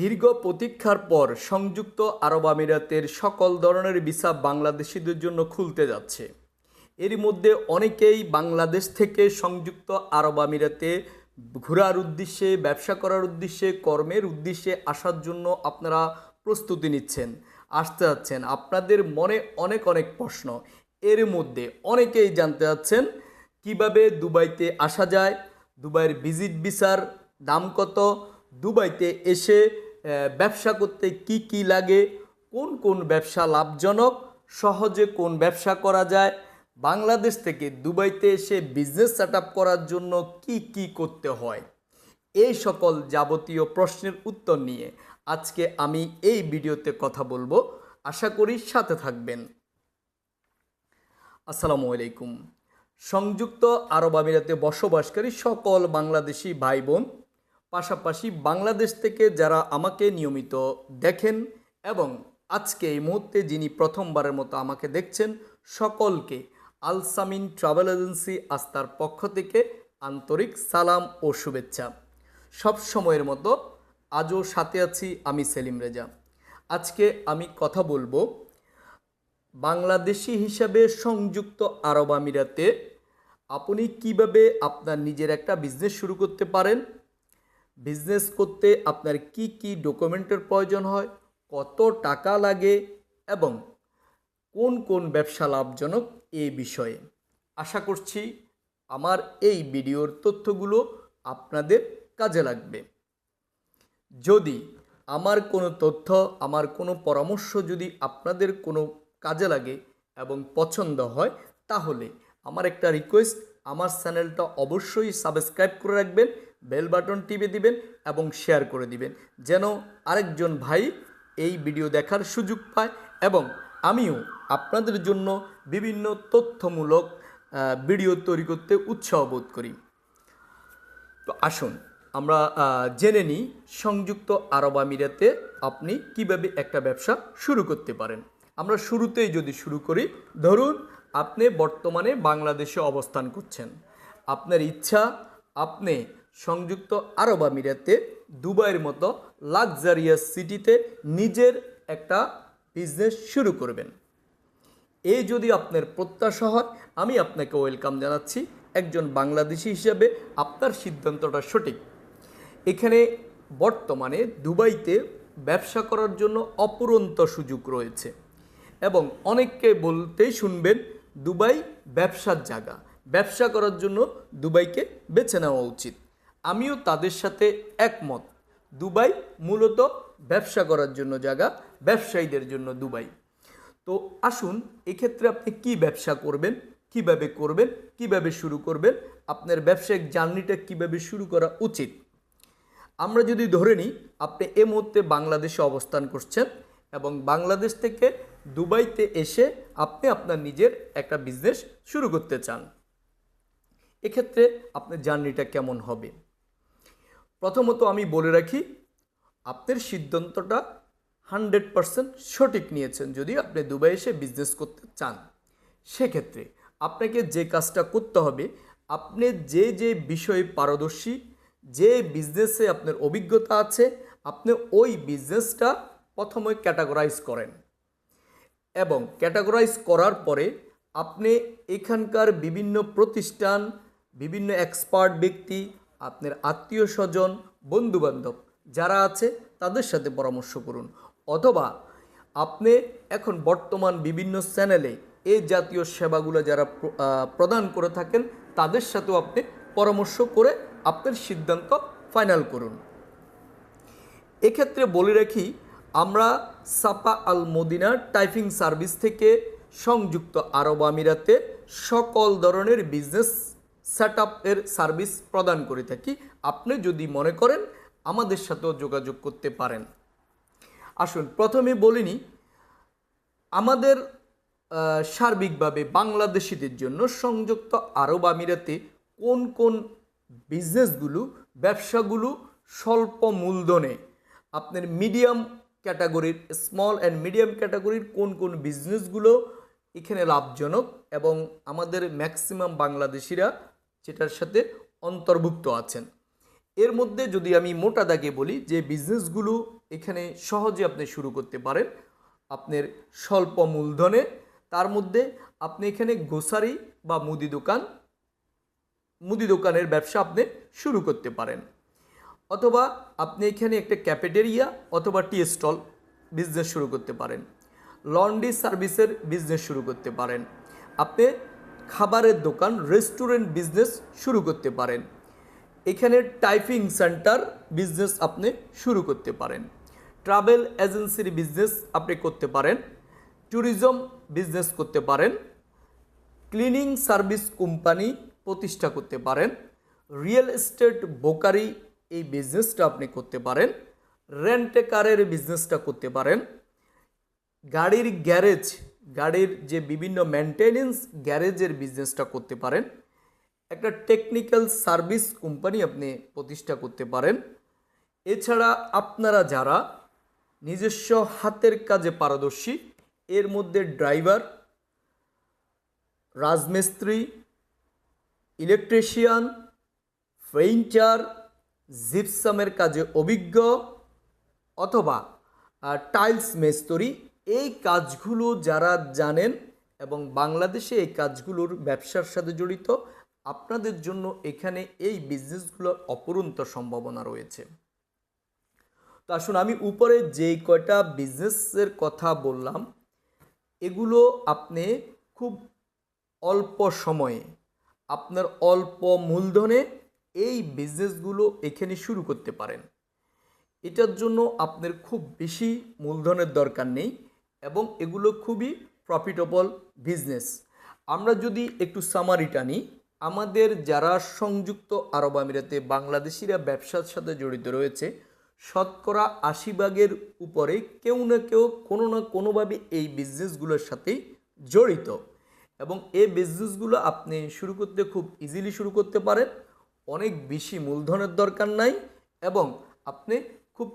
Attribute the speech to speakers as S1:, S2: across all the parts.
S1: দীর্ঘ প্রতীক্ষার পর সংযুক্ত আরব আমিরাতের সকল ধরনের ভিসা বাংলাদেশিদের জন্য খুলতে যাচ্ছে। এর মধ্যে অনেকেই বাংলাদেশ থেকে সংযুক্ত আরব আমিরাতে ঘোরার উদ্দেশ্যে, ব্যবসা করার উদ্দেশ্যে, কর্মের উদ্দেশ্যে আসার জন্য আপনারা প্রস্তুতি নিচ্ছেন, আসতে যাচ্ছেন। আপনাদের মনে অনেক অনেক প্রশ্ন। এর মধ্যে অনেকেই জানতে চাচ্ছেন, কীভাবে দুবাইতে আসা যায়? দুবাইয়ের ভিজিট ভিসার দাম কত? দুবাইতে এসে ব্যবসা করতে কি কি লাগে, কোন কোন ব্যবসা লাভজনক, সহজে কোন ব্যবসা করা যায়, বাংলাদেশ থেকে দুবাইতে এসে বিজনেস সেট করার জন্য কি কি করতে হয়, এই সকল যাবতীয় প্রশ্নের উত্তর নিয়ে আজকে আমি এই ভিডিওতে কথা বলব। আশা করি সাথে থাকবেন। আসসালামু আলাইকুম। সংযুক্ত আরব আমিরাতে বসবাসকারী সকল বাংলাদেশি ভাই বোন পাশাপাশি বাংলাদেশ থেকে যারা আমাকে নিয়মিত দেখেন এবং আজকে এই মুহূর্তে যিনি প্রথমবারের মতো আমাকে দেখছেন, সকলকে আলসামিন ট্রাভেল এজেন্সি আস্তার পক্ষ থেকে আন্তরিক সালাম ও শুভেচ্ছা। সব সময়ের মতো আজও সাথে আছি আমি সেলিম রেজা। আজকে আমি কথা বলব বাংলাদেশি হিসাবে সংযুক্ত আরব আমিরাতে আপনি কীভাবে আপনার নিজের একটা বিজনেস শুরু করতে পারেন বিজনেস করতে আপনার কি কি ডকুমেন্টের প্রয়োজন হয়, কত টাকা লাগে এবং কোন কোন ব্যবসা লাভজনক এ বিষয়ে। আশা করছি আমার এই ভিডিওর তথ্যগুলো আপনাদের কাজে লাগবে। যদি আমার কোনো তথ্য, আমার কোনো পরামর্শ যদি আপনাদের কোনো কাজে লাগে এবং পছন্দ হয়, তাহলে আমার একটা রিকোয়েস্ট আমার চ্যানেলটা অবশ্যই সাবস্ক্রাইব করে রাখবেন বেল বাটন টিপে দিবেন এবং শেয়ার করে দিবেন, যেন আরেকজন ভাই এই ভিডিও দেখার সুযোগ পায় এবং আমিও আপনাদের জন্য বিভিন্ন তথ্যমূলক ভিডিও তৈরি করতে উৎসাহ বোধ করি। তো আসুন, আমরা জেনে নিই সংযুক্ত আরব আমিরাতে আপনি কীভাবে একটা ব্যবসা শুরু করতে পারেন। আমরা শুরুতেই যদি শুরু করি, ধরুন আপনি বর্তমানে বাংলাদেশে অবস্থান করছেন। আপনার ইচ্ছা, আপনি সংযুক্ত আরব আমিরাতে দুবাইয়ের মতো লাক্সারিয়াস সিটিতে নিজের একটা বিজনেস শুরু করবেন। এই যদি আপনার প্রত্যাশা হয়, আমি আপনাকে ওয়েলকাম জানাচ্ছি একজন বাংলাদেশি হিসাবে আপনার সিদ্ধান্তটা সঠিক। এখানে বর্তমানে দুবাইতে ব্যবসা করার জন্য অপুরন্ত সুযোগ রয়েছে এবং অনেককে বলতেই শুনবেন দুবাই ব্যবসার জায়গা। ব্যবসা করার জন্য দুবাইকে বেছে নেওয়া উচিত। আমিও তাদের সাথে একমত। দুবাই মূলত ব্যবসা করার জন্য জায়গা, ব্যবসায়ীদের জন্য দুবাই। তো আসুন, এক্ষেত্রে আপনি কি ব্যবসা করবেন, কীভাবে করবেন, কীভাবে শুরু করবেন, আপনার ব্যবসায়িক জার্নিটা কীভাবে শুরু করা উচিত? আমরা যদি ধরে নিই, আপনি এ মুহূর্তে বাংলাদেশে অবস্থান করছেন এবং বাংলাদেশ থেকে দুবাইতে এসে আপনি আপনার নিজের একটা বিজনেস শুরু করতে চান। এক্ষেত্রে আপনার জার্নিটা কেমন হবে? প্রথমত আমি বলে রাখি, আপনার সিদ্ধান্তটা হান্ড্রেড পারসেন্ট সঠিক নিয়েছেন যদি আপনি দুবাই এসে বিজনেস করতে চান। সেক্ষেত্রে আপনাকে যে কাজটা করতে হবে, আপনি যে যে বিষয়ে পারদর্শী, যে বিজনেসে আপনার অভিজ্ঞতা আছে, আপনি ওই বিজনেসটা প্রথমে ক্যাটাগরাইজ করেন। এবং ক্যাটাগরাইজ করার পরে আপনি এখানকার বিভিন্ন প্রতিষ্ঠান, বিভিন্ন এক্সপার্ট ব্যক্তি আপনার আত্মীয় স্বজন, বন্ধুবান্ধব যারা আছে তাদের সাথে পরামর্শ করুন। অথবা আপনি এখন বর্তমান বিভিন্ন চ্যানেলে এই জাতীয় সেবাগুলো যারা প্রদান করে থাকেন, তাদের সাথেও আপনি পরামর্শ করে আপনার সিদ্ধান্ত ফাইনাল করুন। এক্ষেত্রে বলে রাখি, আমরা সাপা আল মদিনা টাইপিং সার্ভিস থেকে সংযুক্ত আরব আমিরাতে সকল ধরনের বিজনেস সেট এর সার্ভিস প্রদান করে থাকি। আপনি যদি মনে করেন আমাদের সাথেও যোগাযোগ করতে পারেন। আসুন, প্রথমে বলিনি আমাদের সার্বিকভাবে বাংলাদেশিদের জন্য সংযুক্ত আরব আমিরাতে কোন কোন বিজনেসগুলো ব্যবসাগুলো স্বল্প মূলধনে? আপনার মিডিয়াম ক্যাটাগরির স্মল অ্যান্ড মিডিয়াম ক্যাটাগরির কোন কোন বিজনেসগুলো এখানে লাভজনক এবং আমাদের ম্যাক্সিমাম বাংলাদেশিরা যেটার সাথে অন্তর্ভুক্ত আছেন। এর মধ্যে যদি আমি মোটা দাগে বলি যে বিজনেসগুলো এখানে সহজে আপনি শুরু করতে পারেন, আপনার স্বল্প মূলধনে, তার মধ্যে আপনি এখানে গ্রোসারি বা মুদি দোকান, মুদি দোকানের ব্যবসা আপনি শুরু করতে পারেন। অথবা আপনি এখানে একটা ক্যাফেটেরিয়া অথবা টি স্টল বিজনেস শুরু করতে পারেন। লন্ড্রি সার্ভিসের বিজনেস শুরু করতে পারেন। আপনি খাবারের দোকান রেস্টুরেন্ট বিজনেস শুরু করতে পারেন। এখানে টাইপিং সেন্টার বিজনেস আপনি শুরু করতে পারেন। ট্রাভেল এজেন্সির বিজনেস আপনি করতে পারেন। ট্যুরিজম বিজনেস করতে পারেন। ক্লিনিং সার্ভিস কোম্পানি প্রতিষ্ঠা করতে পারেন। রিয়েল এস্টেট বোকারি এই বিজনেসটা আপনি করতে পারেন। রেন্টে কারের বিজনেসটা করতে পারেন। গাড়ির গ্যারেজ গাড়ির যে বিভিন্ন মেনটেনেন্স গ্যারেজের বিজনেসটা করতে পারেন, একটা টেকনিক্যাল সার্ভিস কোম্পানি আপনি প্রতিষ্ঠা করতে পারেন। এছাড়া আপনারা যারা নিজস্ব হাতের কাজে পারদর্শী, এর মধ্যে ড্রাইভার রাজমিস্ত্রি ইলেকট্রিশিয়ান পেইন্টার জিপসামের কাজে অভিজ্ঞ, অথবা টাইলস মেস্তরি এই কাজগুলো যারা জানেন এবং বাংলাদেশে এই কাজগুলোর ব্যবসার সাথে জড়িত, আপনাদের জন্য এখানে এই বিজনেসগুলোর অপরন্ত সম্ভাবনা রয়েছে। তো আসুন, আমি উপরে যে কয়টা বিজনেসের কথা বললাম, এগুলো আপনি খুব অল্প সময়ে, আপনার অল্প মূলধনে এই বিজনেসগুলো এখানে শুরু করতে পারেন। এটার জন্য আপনার খুব বেশি মূলধনের দরকার নেই। এবং এগুলো খুবই প্রফিটেবল বিজনেস আমরা যদি একটু সামারিটা নিই, আমাদের যারা সংযুক্ত আরব আমিরাতে বাংলাদেশিরা ব্যবসার সাথে জড়িত রয়েছে, শতকরা আশি ভাগের উপরে কেউ না কেউ কোনো না কোনোভাবে এই বিজনেসগুলোর সাথেই জড়িত। এবং এই বিজনেসগুলো আপনি শুরু করতে খুব ইজিলি শুরু করতে পারেন। অনেক বেশি মূলধনের দরকার নাই এবং আপনি খুব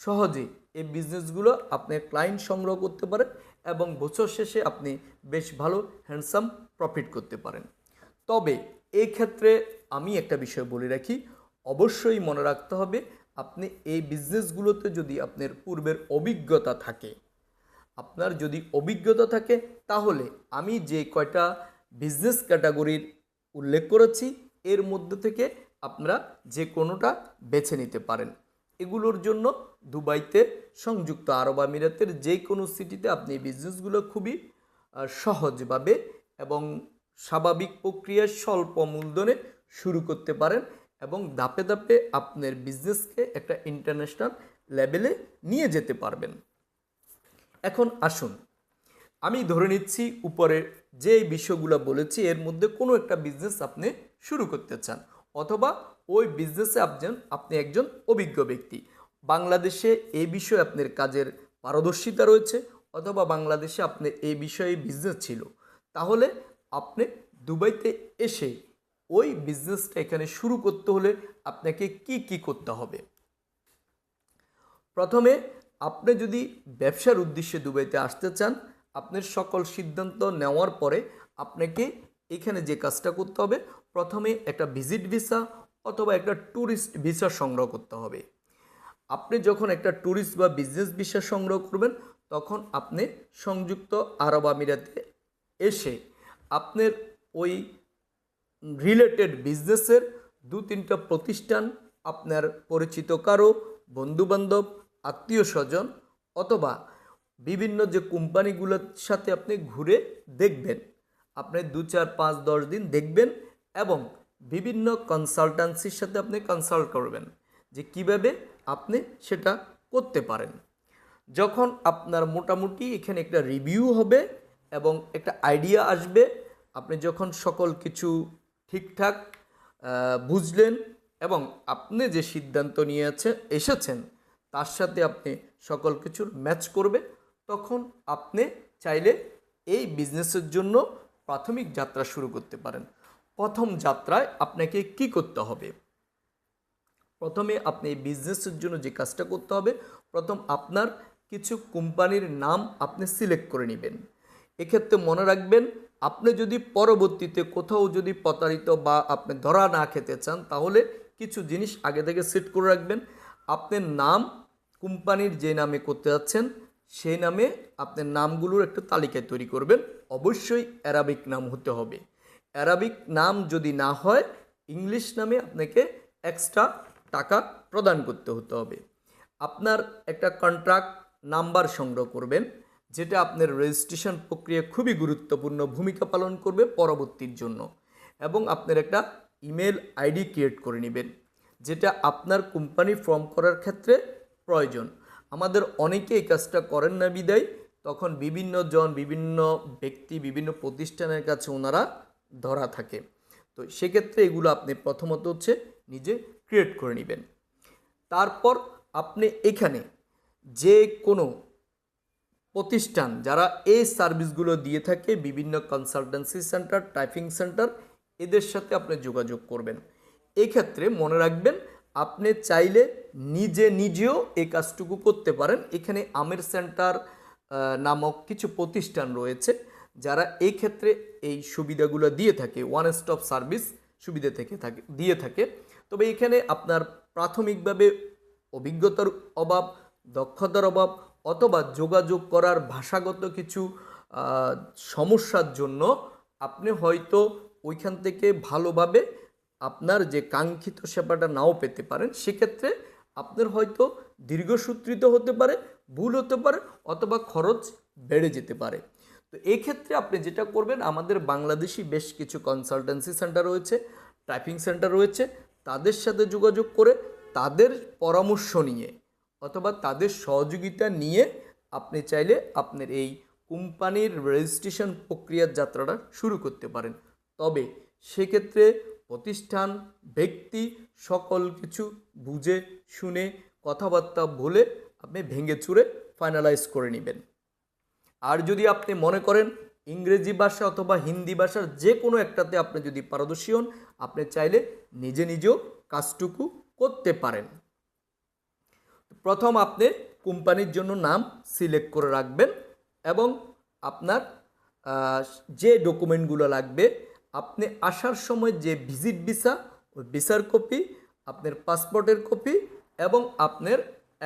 S1: সহজে এই বিজনেসগুলো আপনি ক্লায়েন্ট সংগ্রহ করতে পারেন এবং বছর শেষে আপনি বেশ ভালো হ্যান্ডসাম প্রফিট করতে পারেন। তবে এই ক্ষেত্রে আমি একটা বিষয় বলে রাখি, অবশ্যই মনে রাখতে হবে, আপনি এই বিজনেসগুলোতে যদি আপনার পূর্বের অভিজ্ঞতা থাকে, আপনার যদি অভিজ্ঞতা থাকে, তাহলে আমি যে কয়টা বিজনেস ক্যাটাগরির উল্লেখ করেছি, এর মধ্যে থেকে আপনারা যে কোনোটা বেছে নিতে পারেন। এগুলোর জন্য দুবাইতে সংযুক্ত আরব আমিরাতের যে কোনো সিটিতে আপনি বিজনেসগুলো খুবই সহজভাবে এবং স্বাভাবিক প্রক্রিয়ায় স্বল্প মূলধনে শুরু করতে পারেন এবং ধাপে ধাপে আপনার বিজনেসকে একটা ইন্টারন্যাশনাল লেভেলে নিয়ে যেতে পারবেন। এখন আসুন, আমি ধরে নিচ্ছি উপরে যে বিষয়গুলো বলেছি, এর মধ্যে কোনো একটা বিজনেস আপনি শুরু করতে চান অথবা ওই বিজনেসে আপনি আপনি একজন অভিজ্ঞ ব্যক্তি। বাংলাদেশে এই বিষয়ে আপনার কাজের পারদর্শিতা রয়েছে অথবা বাংলাদেশে আপনি এই বিষয়ে বিজনেস ছিল। তাহলে আপনি দুবাইতে এসে ওই বিজনেসটা এখানে শুরু করতে হলে আপনাকে কি কি করতে হবে? প্রথমে আপনি যদি ব্যবসার উদ্দেশ্যে দুবাইতে আসতে চান, আপনার সকল সিদ্ধান্ত নেওয়ার পরে আপনাকে এখানে যে কাজটা করতে হবে, প্রথমে একটা ভিজিট ভিসা অথবা একটা ট্যুরিস্ট ভিসা সংগ্রহ করতে হবে। আপনি যখন একটা ট্যুরিস্ট বা বিজনেস ভিসা সংগ্রহ করবেন, তখন আপনি সংযুক্ত আরব আমিরাতে এসে আপনার ওই রিলেটেড বিজনেসের দু তিনটা প্রতিষ্ঠান, আপনার পরিচিত কারও, বন্ধুবান্ধব, আত্মীয় স্বজন অথবা বিভিন্ন যে কোম্পানিগুলোর সাথে আপনি ঘুরে দেখবেন, আপনি দু চার পাঁচ দশ দিন দেখবেন এবং বিভিন্ন কনসালটেন্সির সাথে আপনি কনসাল্ট করবেন যে কীভাবে আপনি সেটা করতে পারেন। যখন আপনার মোটামুটি এখানে একটা রিভিউ হবে এবং একটা আইডিয়া আসবে, আপনি যখন সকল কিছু ঠিকঠাক বুঝলেন এবং আপনি যে সিদ্ধান্ত নিয়েছে এসেছেন, তার সাথে আপনি সকল কিছুর ম্যাচ করবে, তখন আপনি চাইলে এই বিজনেসের জন্য প্রাথমিক যাত্রা শুরু করতে পারেন। প্রথম যাত্রায় আপনাকে কি করতে হবে? প্রথমে আপনি এই বিজনেসের জন্য যে কাজটা করতে হবে, প্রথম আপনার কিছু কোম্পানির নাম আপনি সিলেক্ট করে নেবেন। এক্ষেত্রে মনে রাখবেন, আপনি যদি পরবর্তীতে কোথাও যদি প্রতারিত বা আপনি ধরা না খেতে চান, তাহলে কিছু জিনিস আগে থেকে সেট করে রাখবেন। আপনার নাম কোম্পানির যে নামে করতে যাচ্ছেন, সেই নামে আপনার নামগুলোর একটা তালিকা তৈরি করবেন। অবশ্যই অ্যারাবিক নাম হতে হবে। অ্যারাবিক নাম যদি না হয় ইংলিশ নামে আপনাকে এক্সট্রা টাকা প্রদান করতে হতে হবে। আপনার একটা কন্ট্রাক্ট নাম্বার সংগ্রহ করবেন, যেটা আপনার রেজিস্ট্রেশন প্রক্রিয়া খুবই গুরুত্বপূর্ণ ভূমিকা পালন করবে পরবর্তীর জন্য। এবং আপনার একটা ইমেল আইডি ক্রিয়েট করে নেবেন, যেটা আপনার কোম্পানি ফর্ম করার ক্ষেত্রে প্রয়োজন। আমাদের অনেকে এই কাজটা করেন না বিদায়, তখন বিভিন্ন জন, বিভিন্ন ব্যক্তি, বিভিন্ন প্রতিষ্ঠানের কাছে ওনারা ধরা থাকে। তো সেক্ষেত্রে এগুলো আপনি প্রথমত হচ্ছে নিজে ক্রিয়েট করে নেবেন। তারপর আপনি এখানে যে কোনো প্রতিষ্ঠান, যারা এই সার্ভিসগুলো দিয়ে থাকে, বিভিন্ন কনসালটেন্সি সেন্টার টাইপিং সেন্টার এদের সাথে আপনি যোগাযোগ করবেন। এক্ষেত্রে মনে রাখবেন, আপনি চাইলে নিজে নিজেও এই কাজটুকু করতে পারেন। এখানে আমের সেন্টার নামক কিছু প্রতিষ্ঠান রয়েছে, যারা এই ক্ষেত্রে এই সুবিধাগুলো দিয়ে থাকে ওয়ান স্টপ সার্ভিস সুবিধা থেকে থাকে, দিয়ে থাকে। তবে এখানে আপনার প্রাথমিকভাবে অভিজ্ঞতার অভাব, দক্ষতার অভাব অথবা যোগাযোগ করার ভাষাগত কিছু সমস্যার জন্য আপনি হয়তো ওইখান থেকে ভালোভাবে আপনার যে কাঙ্ক্ষিত সেবাটা নাও পেতে পারেন। সেক্ষেত্রে আপনার হয়তো দীর্ঘসূত্রিত হতে পারে, ভুল হতে পারে অথবা খরচ বেড়ে যেতে পারে। তো এই ক্ষেত্রে আপনি যেটা করবেন, আমাদের বাংলাদেশি বেশ কিছু কনসালটেন্সি সেন্টার রয়েছে টাইপিং সেন্টার রয়েছে তাদের সাথে যোগাযোগ করে তাদের পরামর্শ নিয়ে অথবা তাদের সহযোগিতা নিয়ে আপনি চাইলে আপনার এই কোম্পানির রেজিস্ট্রেশন প্রক্রিয়ার যাত্রাটা শুরু করতে পারেন। তবে সেক্ষেত্রে প্রতিষ্ঠান, ব্যক্তি সকল কিছু বুঝে, শুনে, কথাবার্তা বলে আপনি ভেঙে চুরে ফাইনালাইজ করে নেবেন। আর যদি আপনি মনে করেন ইংরেজি ভাষা অথবা হিন্দি ভাষার যে কোনো একটাতে আপনি যদি পারদর্শী হন, আপনি চাইলে নিজে নিজেও কাজটুকু করতে পারেন। প্রথম আপনি কোম্পানির জন্য নাম সিলেক্ট করে রাখবেন এবং আপনার যে ডকুমেন্টগুলো লাগবে, আপনি আসার সময় যে ভিজিট ভিসা, ওই ভিসার কপি, আপনার পাসপোর্টের কপি এবং আপনার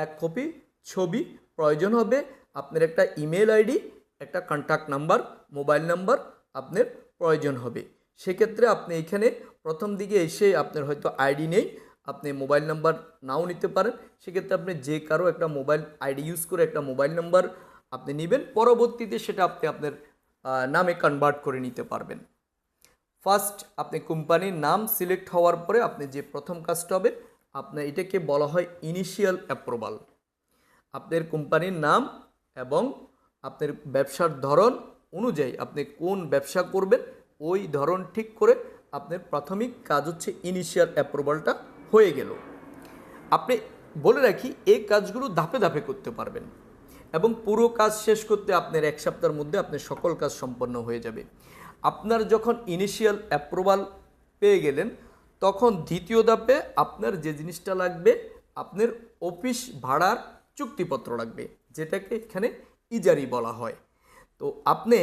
S1: এক কপি ছবি প্রয়োজন হবে। আপনার একটা ইমেল আইডি একটা কন্ট্যাক্ট নাম্বার মোবাইল নাম্বার আপনার প্রয়োজন হবে। সেক্ষেত্রে আপনি এখানে প্রথম দিকে এসে আপনার হয়তো আইডি নেই, আপনি মোবাইল নাম্বার নাও নিতে পারেন। সেক্ষেত্রে আপনি যে কারও একটা মোবাইল আইডি ইউজ করে একটা মোবাইল নাম্বার আপনি নেবেন। পরবর্তীতে সেটা আপনি আপনার নামে কনভার্ট করে নিতে পারবেন। ফার্স্ট আপনি কোম্পানির নাম সিলেক্ট হওয়ার পরে আপনি যে প্রথম কাজটা হবে, আপনার এটাকে বলা হয় ইনিশিয়াল অ্যাপ্রুভাল আপনার কোম্পানির নাম এবং আপনার ব্যবসার ধরন অনুযায়ী আপনি কোন ব্যবসা করবেন, ওই ধরন ঠিক করে আপনার প্রাথমিক কাজ হচ্ছে ইনিশিয়াল অ্যাপ্রুভালটা হয়ে গেল। আপনি বলে রাখি, এই কাজগুলো ধাপে ধাপে করতে পারবেন এবং পুরো কাজ শেষ করতে আপনার এক সপ্তাহের মধ্যে আপনার সকল কাজ সম্পন্ন হয়ে যাবে। আপনার যখন ইনিশিয়াল অ্যাপ্রুভাল পেয়ে গেলেন, তখন দ্বিতীয় ধাপে আপনার যে জিনিসটা লাগবে, আপনার অফিস ভাড়ার চুক্তিপত্র লাগবে, যেটাকে এখানে ইজারি বলা হয়। তো আপনি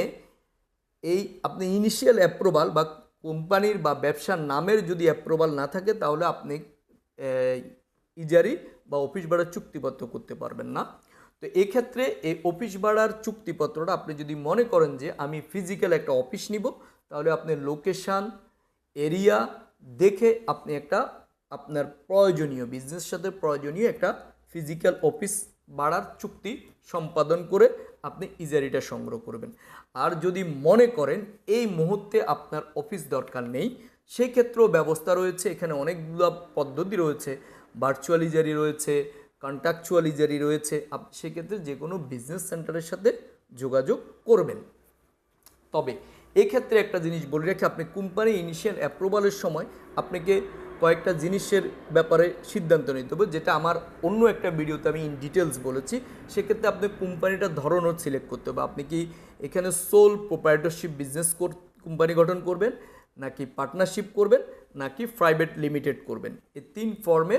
S1: এই আপনি ইনিশিয়াল অ্যাপ্রুভাল বা কোম্পানির বা ব্যবসার নামের যদি অ্যাপ্রুভাল না থাকে, তাহলে আপনি ইজারি বা অফিস ভাড়ার চুক্তিপত্র করতে পারবেন না। তো এক্ষেত্রে এই অফিস ভাড়ার চুক্তিপত্রটা আপনি যদি মনে করেন যে আমি ফিজিক্যাল একটা অফিস নিব, তাহলে আপনি লোকেশান এরিয়া দেখে আপনি একটা আপনার প্রয়োজনীয় বিজনেস সাথে প্রয়োজনীয় একটা ফিজিক্যাল অফিস ভাড়ার চুক্তি সম্পাদন করে আপনি ইজারিটা সংগ্রহ করবেন। আর যদি মনে করেন এই মুহূর্তে আপনার অফিস দরকার নেই সেই ক্ষেত্রেও ব্যবস্থা রয়েছে। এখানে অনেকগুলো পদ্ধতি রয়েছে। ভার্চুয়াল ইজারি রয়েছে, কন্ট্রাকচুয়াল ইজারি রয়েছে। সেক্ষেত্রে যে কোনো বিজনেস সেন্টারের সাথে যোগাযোগ করবেন। তবে এক্ষেত্রে একটা জিনিস বলে রাখি, আপনি কোম্পানি ইনিশিয়াল অ্যাপ্রুভালের সময় আপনাকে কয়েকটা জিনিসের ব্যাপারে সিদ্ধান্ত নিতে হবে, যেটা আমার অন্য একটা ভিডিওতে আমি ইন ডিটেলস বলেছি। সেক্ষেত্রে আপনি কোম্পানিটার ধরনও সিলেক্ট করতে হবে। আপনি কি এখানে সোল প্রোপারেটরশিপ বিজনেস কোম্পানি গঠন করবেন, নাকি পার্টনারশিপ করবেন, নাকি প্রাইভেট লিমিটেড করবেন? এই তিন ফর্মে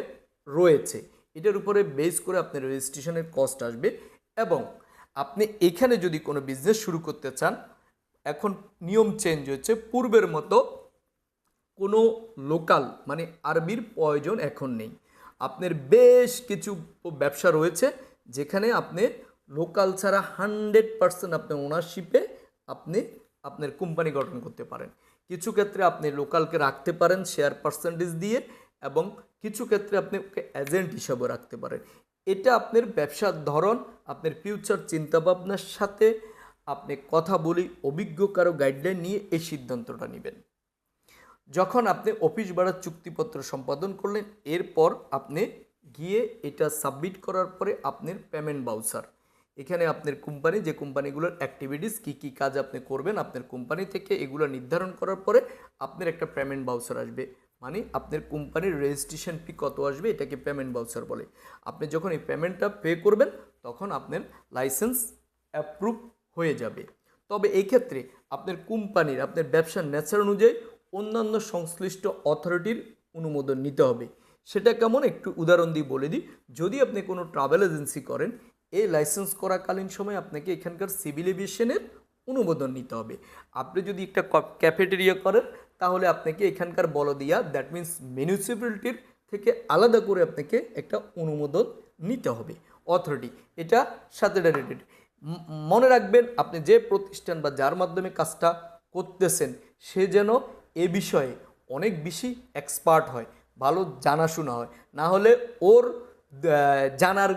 S1: রয়েছে। এটার উপরে বেস করে আপনার রেজিস্ট্রেশনের কস্ট আসবে এবং আপনি এখানে যদি কোনো বিজনেস শুরু করতে চান, এখন নিয়ম চেঞ্জ হচ্ছে পূর্বের মতো কোনো লোকাল মানে আরবির প্রয়োজন এখন নেই। আপনার বেশ কিছু ব্যবসা রয়েছে যেখানে আপনি লোকাল ছাড়া হান্ড্রেড পার্সেন্ট আপনি ওনারশিপে আপনি আপনার কোম্পানি গঠন করতে পারেন। কিছু ক্ষেত্রে আপনি লোকালকে রাখতে পারেন শেয়ার পার্সেন্টেজ দিয়ে এবং কিছু ক্ষেত্রে আপনি এজেন্ট হিসাবে রাখতে পারেন। এটা আপনার ব্যবসার ধরন, আপনার ফিউচার চিন্তাভাবনার সাথে আপনি কথা বলি, অভিজ্ঞ কারও গাইডলাইন নিয়ে এই সিদ্ধান্তটা নেবেন। যখন আপনি অফিস ভাড়ার চুক্তিপত্র সম্পাদন করলেন, এরপর আপনি গিয়ে এটা সাবমিট করার পরে আপনার পেমেন্ট বাউচার এখানে আপনার কোম্পানি যে কোম্পানিগুলোর অ্যাক্টিভিটিস কী কী কাজ আপনি করবেন, আপনার কোম্পানি থেকে এগুলো নির্ধারণ করার পরে আপনার একটা পেমেন্ট বাউচার আসবে। মানে আপনার কোম্পানির রেজিস্ট্রেশন ফি কত আসবে, এটাকে পেমেন্ট বাউচার বলে। আপনি যখন এই পেমেন্টটা পে করবেন, তখন আপনার লাইসেন্স অ্যাপ্রুভ হয়ে যাবে। তবে এই ক্ষেত্রে আপনার কোম্পানির আপনার ব্যবসার নেচার অনুযায়ী অন্যান্য সংশ্লিষ্ট অথরিটির অনুমোদন নিতে হবে। সেটা কেমন? একটু উদাহরণ দিয়ে বলে দিই। যদি আপনি কোনো ট্রাভেল এজেন্সি করেন, এই লাইসেন্স করাকালীন সময় আপনাকে এখানকার সিভিল এভিয়েশনের অনুমোদন নিতে হবে। আপনি যদি একটা ক্যাফেটেরিয়া করেন, তাহলে আপনাকে এখানকার বলদিয়া দ্যাট মিন্স মিউনিসিপ্যালিটির থেকে আলাদা করে আপনাকে একটা অনুমোদন নিতে হবে। অথরিটি এটা সাথে রিলেটেড মনে রাখবেন, আপনি যে প্রতিষ্ঠান বা যার মাধ্যমে কাজটা করতেছেন, সে যেন এ বিষয়ে অনেক বেশি এক্সপার্ট হয়, ভালো জানাশোনা হয়। না হলে ওর জানার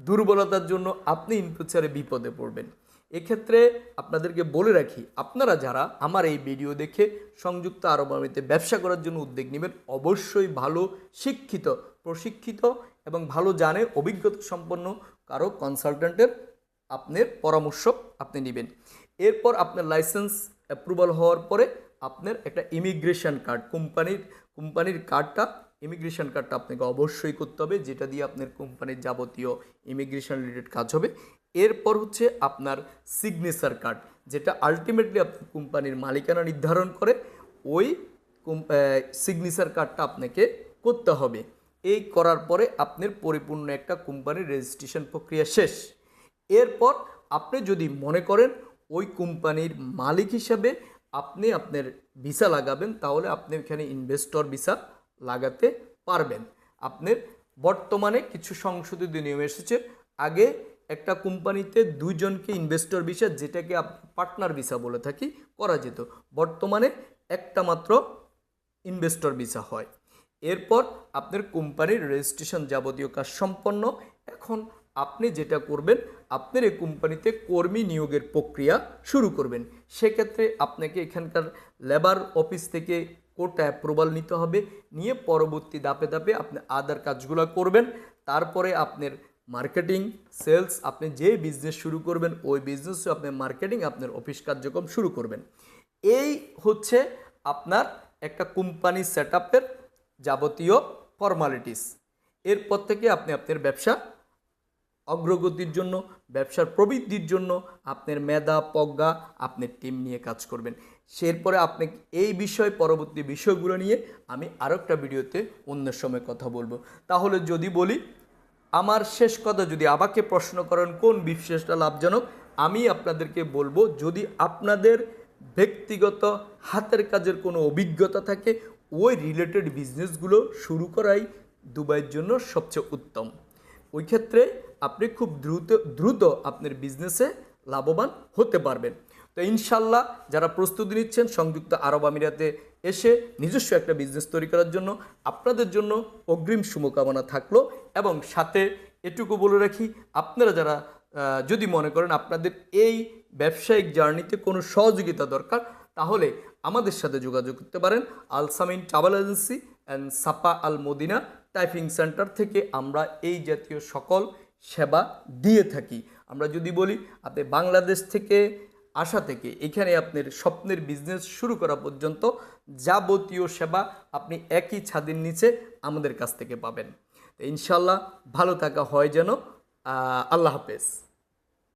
S1: দুর্বলতার জন্য আপনি ইন ফিউচারে বিপদে পড়বেন। এক্ষেত্রে আপনাদেরকে বলে রাখি, আপনারা যারা আমার এই ভিডিও দেখে সংযুক্ত আরব আমিরাতে ব্যবসা করার জন্য উদ্যোগ নেবেন, অবশ্যই ভালো শিক্ষিত, প্রশিক্ষিত এবং ভালো জানে, অভিজ্ঞতা সম্পন্ন কারও কনসালটেন্টের আপনার পরামর্শ আপনি নেবেন। এরপর আপনার লাইসেন্স অ্যাপ্রুভাল হওয়ার পরে আপনার একটা ইমিগ্রেশন কার্ড কোম্পানির কোম্পানির কার্ডটা ইমিগ্রেশন কার্ডটা আপনাকে অবশ্যই করতে হবে, যেটা দিয়ে আপনার কোম্পানির যাবতীয় ইমিগ্রেশন রিলেটেড কাজ হবে। এরপর হচ্ছে আপনার সিগনেচার কার্ড যেটা আলটিমেটলি আপনার কোম্পানির মালিকানা নির্ধারণ করে, ওই সিগনেচার কার্ডটা আপনাকে করতে হবে। এই করার পরে আপনার পরিপূর্ণ একটা কোম্পানির রেজিস্ট্রেশন প্রক্রিয়া শেষ। এরপর আপনি যদি মনে করেন, ওই কোম্পানির মালিক হিসাবে আপনি আপনার ভিসা লাগাবেন, তাহলে আপনি এখানে ইনভেস্টর ভিসা লাগাতে পারবেন। আপনার বর্তমানে কিছু সংশোধিত নিয়ম এসেছে। আগে একটা কোম্পানিতে দুইজনকে ইনভেস্টর ভিসা, যেটাকে পার্টনার ভিসা বলে থাকি, করা যেত। বর্তমানে একটা মাত্র ইনভেস্টর ভিসা হয়। এরপর আপনার কোম্পানির রেজিস্ট্রেশন যাবতীয় কাজ সম্পন্ন। এখন আপনি যেটা করবেন আপনার এই কোম্পানিতে কর্মী নিয়োগের প্রক্রিয়া শুরু করবেন। সেক্ষেত্রে আপনাকে এখানকার লেবার অফিস থেকে কোর্ট অ্যাপ্রুভাল নিতে হবে। নিয়ে পরবর্তী ধাপে ধাপে আপনি আদার কাজগুলো করবেন। তারপরে আপনার মার্কেটিং সেলস আপনি যে বিজনেস শুরু করবেন, ওই বিজনেসে আপনি মার্কেটিং আপনার অফিস কার্যক্রম শুরু করবেন। এই হচ্ছে আপনার একটা কোম্পানি সেট যাবতীয় ফর্মালিটিস এরপর থেকে আপনি আপনার ব্যবসা অগ্রগতির জন্য, ব্যবসার প্রবৃদ্ধির জন্য আপনার মেধা, প্রজ্ঞা, আপনার টিম নিয়ে কাজ করবেন। এরপরে আপনি এই বিষয়, পরবর্তী বিষয়গুলো নিয়ে আমি আরও একটা ভিডিওতে অন্য সময় কথা বলব। তাহলে যদি বলি, আমার শেষ কথা যদি আমাকে প্রশ্ন করেন, কোন বিশেষটা লাভজনক, আমি আপনাদেরকে বলব, যদি আপনাদের ব্যক্তিগত হাতের কাজের কোনো অভিজ্ঞতা থাকে, ওই রিলেটেড বিজনেসগুলো শুরু করাই দুবাইয়ের জন্য সবচেয়ে উত্তম। ওই ক্ষেত্রে আপনি খুব দ্রুত দ্রুত আপনার বিজনেসে লাভবান হতে পারবেন। তো ইনশাল্লাহ যারা প্রস্তুতি নিচ্ছেন, সংযুক্ত আরব আমিরাতে এসে নিজস্ব একটা বিজনেস তৈরি করার জন্য আপনাদের জন্য অগ্রিম শুভকামনা থাকল এবং সাথে এটুকু বলে রাখি, আপনারা যারা যদি মনে করেন আপনাদের এই ব্যবসায়িক জার্নিতে কোনো সহযোগিতা দরকার, তাহলে আমাদের সাথে যোগাযোগ করতে পারেন। Alsamin travel agency and Safa Al Madina typing centre থেকে আমরা এই জাতীয় সকল সেবা দিয়ে থাকি। আমরা যদি বলি, আপনি বাংলাদেশ থেকে আসা থেকে এখানে আপনার স্বপ্নের বিজনেস শুরু করা পর্যন্ত যাবতীয় সেবা আপনি একই ছাদের নিচে আমাদের কাছ থেকে পাবেন। ইনশাল্লাহ ভালো থাকা হয় যেন। আল্লাহ হাফেজ।